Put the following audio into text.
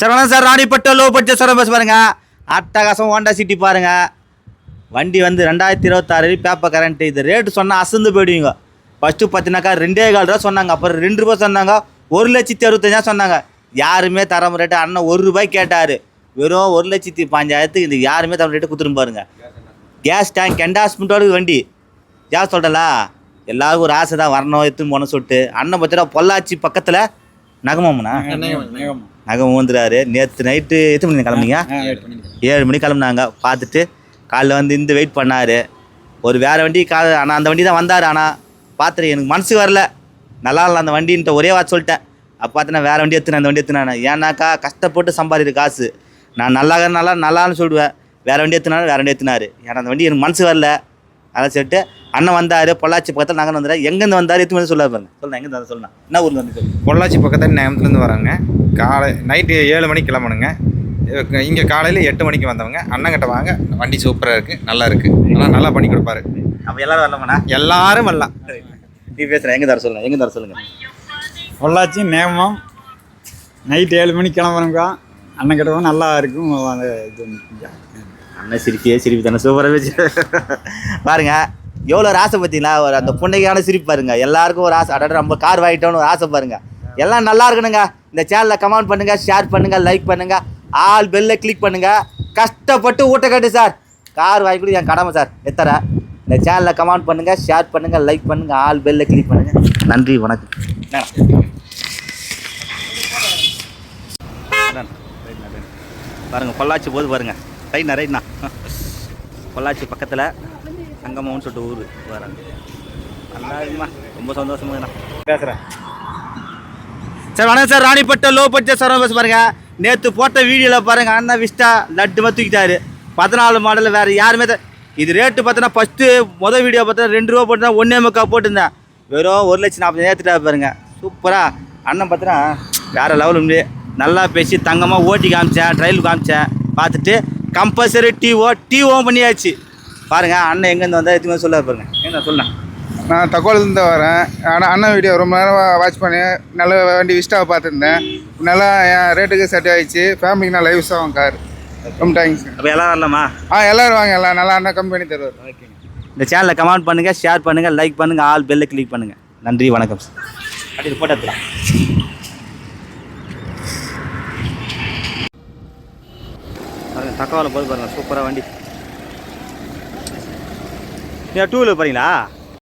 Sir வணக்கம் sir ராணிப்பட்ட low budget sir bus பாருங்கள் அட்டகாசம் ஹோண்டா சிட்டி பாருங்கள் வண்டி வந்து ரெண்டாயிரத்தி இருபத்தாறு பேப்பர் கரண்ட் இது ரேட்டு சொன்னால் அசந்து போயிடுவீங்க. ஃபஸ்ட்டு பார்த்தினாக்கா ரெண்டே கால் ரூபா சொன்னாங்க. அப்புறம் ரெண்டு ரூபா சொன்னாங்க. ஒரு லட்சத்தி அறுபத்தஞ்சா சொன்னாங்க. யாருமே தர ரேட்டு அண்ணன் ஒரு ரூபாய் கேட்டார். வெறும் ஒரு லட்சத்தி பாஞ்சாயிரத்துக்கு இது யாருமே தர ரேட்டு கொடுத்துரும் பாருங்க. கேஸ் டேங்க் என்டாஸ்மெண்ட்டோட வண்டி. யார் சொல்கிறலா எல்லாருக்கும் ஒரு ஆசை தான். வரணும் எடுத்துன்னு போன சொல்லிட்டு. அண்ணன் பார்த்தா பொள்ளாச்சி பக்கத்தில் நகமம்னா நகம் வந்துறாரு நேற்று நைட்டு எத்தனை மணி கிளம்புனீங்க? ஏழு மணி கிளம்புனாங்க. பார்த்துட்டு காலைல வந்து இந்த வெயிட் பண்ணார். ஒரு வேறு வண்டி கா ஆனால் அந்த வண்டி தான் வந்தார். ஆனால் பார்த்துட்டு எனக்கு மனசு வரல. நல்லா இல்லை அந்த வண்டின்ட்டு ஒரே வார்த்தை சொல்லிட்டேன். அப்போ பார்த்து நான் வேறு வண்டி எடுத்துனேன் அந்த வண்டி எடுத்துனேன் ஏன்னாக்கா கஷ்டப்பட்டு சம்பாதிக்கிற காசு. நான் நல்லா நல்லா நல்லான்னு சொல்லுவேன். வேறு வண்டி எடுத்துனாலும் வேறு வண்டி எடுத்துனாரு ஏன்னா அந்த வண்டி எனக்கு மனசு வரல. அதான் சொல்லிட்டு அண்ணன் வந்தார் பொள்ளாச்சி பக்கத்தில் நகர் வந்தார். எங்கேருந்து வந்தார் எத்தனை சொல்ல பாருங்க. சொல்லுங்க எங்கேருந்து வந்து சொல்லலாம் என்ன ஊர்ல வந்து சொல்லுங்க. பொள்ளாச்சி பக்கத்தில் நேமத்துலேருந்து வராங்க. காலை நைட்டு ஏழு மணிக்கு கிளம்பணுங்க. இங்கே காலையில் எட்டு மணிக்கு வந்தவங்க. அண்ணங்கிட்ட வாங்க. வண்டி சூப்பராக இருக்குது நல்லா இருக்குது ஆனால் நல்லா பண்ணி கொடுப்பாரு. அப்போ எல்லாரும் வரலாமாண்ணா? எல்லாரும் வரலாம். நீ பேசுகிறேன் எங்கே தர சொல்லுங்க எங்கே தர சொல்லுங்க? பொள்ளாச்சி நேமம். நைட் ஏழு மணிக்கு கிளம்புறோங்க அண்ணன் கிட்ட நல்லா இருக்கும். அந்த இது. அண்ணன் சிரிப்பியே சிரிப்பு தானே? சூப்பராக வச்சு பாருங்க எவ்வளோ ஒரு ஆசை பார்த்தீங்களா? ஒரு அந்த புண்ணைக்கான சிரிப்பு பாருங்க. எல்லாருக்கும் ஒரு ஆசை. அட நம்ம கார் வாங்கிட்டோம்னு ஒரு ஆசை பாருங்க. எல்லாம் நல்லா இருக்கணுங்க இந்த சேனலில் கமெண்ட் பண்ணுங்கள் ஷேர் பண்ணுங்கள் லைக் பண்ணுங்கள் ஆல் பெல்லை கிளிக் பண்ணுங்கள் கஷ்டப்பட்டு ஊட்ட கட்டு சார் கார் வாங்கி கொடு என் கடமை சார் எத்தனை? இந்த சேனலில் கமெண்ட் பண்ணுங்கள் ஷேர் பண்ணுங்கள் லைக் பண்ணுங்கள் ஆல் பெல்லை கிளிக் பண்ணுங்கள் நன்றி வணக்கம். பாருங்கள் பொள்ளாச்சி போது பாருங்கள் ரைட்ண்ணா ரைட்ண்ணா. பொள்ளாச்சி பக்கத்தில் சங்கமம்னு சொல்லிட்டு ஊர் வராங்க நல்லா இருக்குமா ரொம்ப சந்தோஷமா பேசுகிறேன் சார் வணக்கம் sir. ராணிப்பட்ட low budget Saravana bus பாருங்க. நேற்று போட்ட வீடியோவில் பாருங்க அண்ணா விஸ்டா லட்டுமா தூக்கிட்டாரு. பதினாலு மாடலில் வேறு யாருமே த- இது ரேட்டு பார்த்தோன்னா ஃபஸ்ட்டு மொதல் வீடியோ பார்த்தா ரெண்டு ரூபா போட்டுனா ஒன்றே முக்கா போட்டிருந்தேன். வெறும் ஒரு லட்சம் நாற்பது ஏற்றுட்டா பாருங்க. சூப்பராக அண்ணன் பார்த்தோன்னா வேறு லெவல் உண்டு. நல்லா பேசி தங்கமாக ஓட்டி காமிச்சேன் ட்ரையல் காமிச்சேன். பார்த்துட்டு கம்பல்சரி டிஓ டிஓ பண்ணியாச்சு. பாருங்கள் அண்ணன் எங்கேருந்து வந்தால் எதுவுமே சொல்ல பாருங்க. என்ன சொல்லுங்கள் நான் தகவலேருந்து வரேன். ஆனால் அண்ணன் வீடியோ ரொம்ப நேரம் வாட்ச் பண்ணி நல்ல வண்டி விஸ்டாவை பார்த்துருந்தேன். நல்லா என் ரேட்டுக்கு செட் ஆயிடுச்சு. ஃபேமிலிக்கு நான் லைஃப் ஆகும் கார் ரொம்ப தேங்க்ஸ் அப்போ எல்லாம் வரலாமா? ஆ எல்லோரும் வாங்க எல்லாம். நல்லா அண்ணன் கம்பெனி தருவார். இந்த சேனலை கமெண்ட் பண்ணுங்க ஷேர் பண்ணுங்க லைக் பண்ணுங்க ஆல் பெல்ல கிளிக் பண்ணுங்க. நன்றி வணக்கம் சார் அப்படி போட்டோ எடுத்துலாம் பாருங்க தக்கவால போது பாருங்க. சூப்பராக வண்டி. ஏன் டூ வீலர் போறீங்களா?